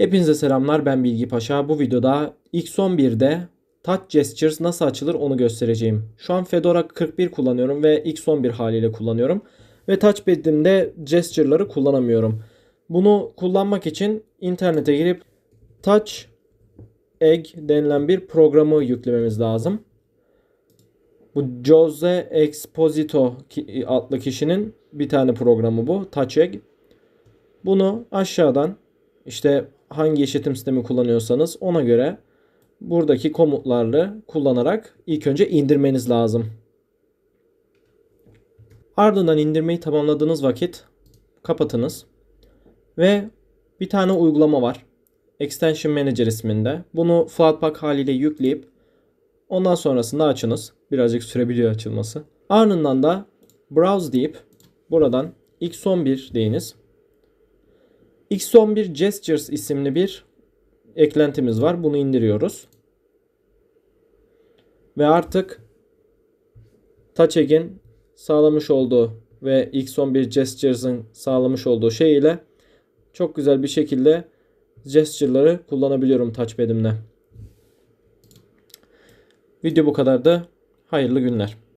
Hepinize selamlar ben Bilgi Paşa. Bu videoda X11'de Touch Gestures nasıl açılır onu göstereceğim. Şu an Fedora 41 kullanıyorum ve X11 haliyle kullanıyorum. Ve Touchpad'imde Gesture'ları kullanamıyorum. Bunu kullanmak için internete girip Touch Egg denilen bir programı yüklememiz lazım. Bu Jose Exposito adlı kişinin bir tane programı bu. Touch Egg. Bunu aşağıdan işte hangi işletim sistemi kullanıyorsanız ona göre buradaki komutlarla kullanarak ilk önce indirmeniz lazım. Ardından indirmeyi tamamladığınız vakit kapatınız. Ve bir tane uygulama var. Extension Manager isminde. Bunu Flatpak haliyle yükleyip ondan sonrasında açınız. Birazcık sürebiliyor açılması. Ardından da Browse deyip buradan X11 deyiniz. X11 Gestures isimli bir eklentimiz var. Bunu indiriyoruz. Ve artık TouchEgg'in sağlamış olduğu ve X11 Gestures'ın sağlamış olduğu şey ile çok güzel bir şekilde gesture'ları kullanabiliyorum touchpad'imle. Video bu kadardı. Hayırlı günler.